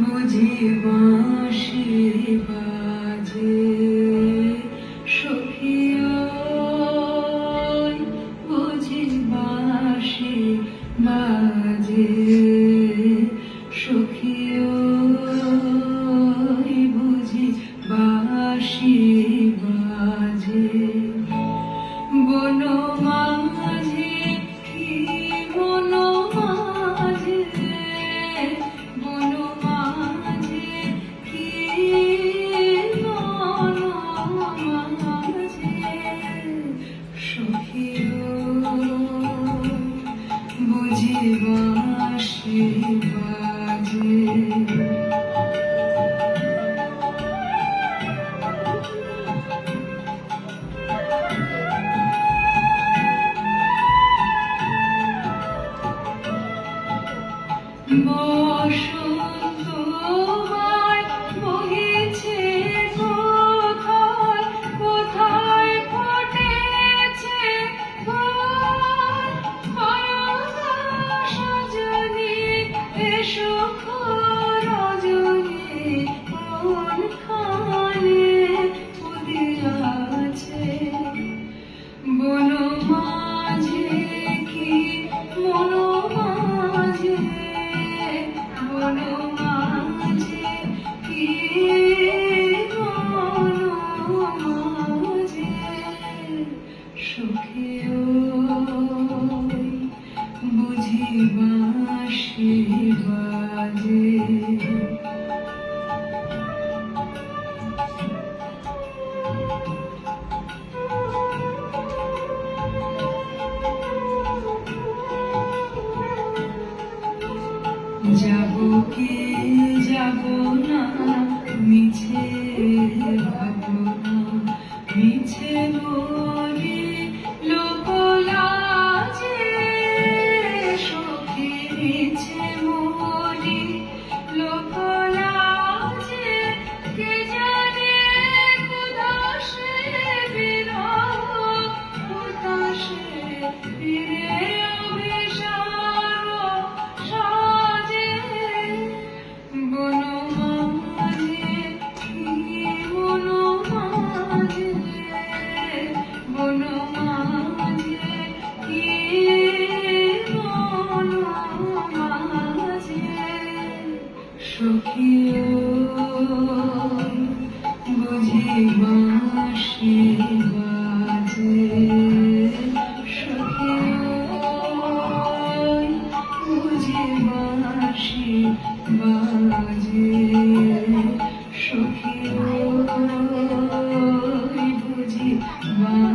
বুঝি বাঁশি বাজে সখিয় বুঝি বাঁশি বাজে। সুখী বুঝি বাসি বাজে more Oh. যাব কি যাব না মিছে সখী বুঝি মা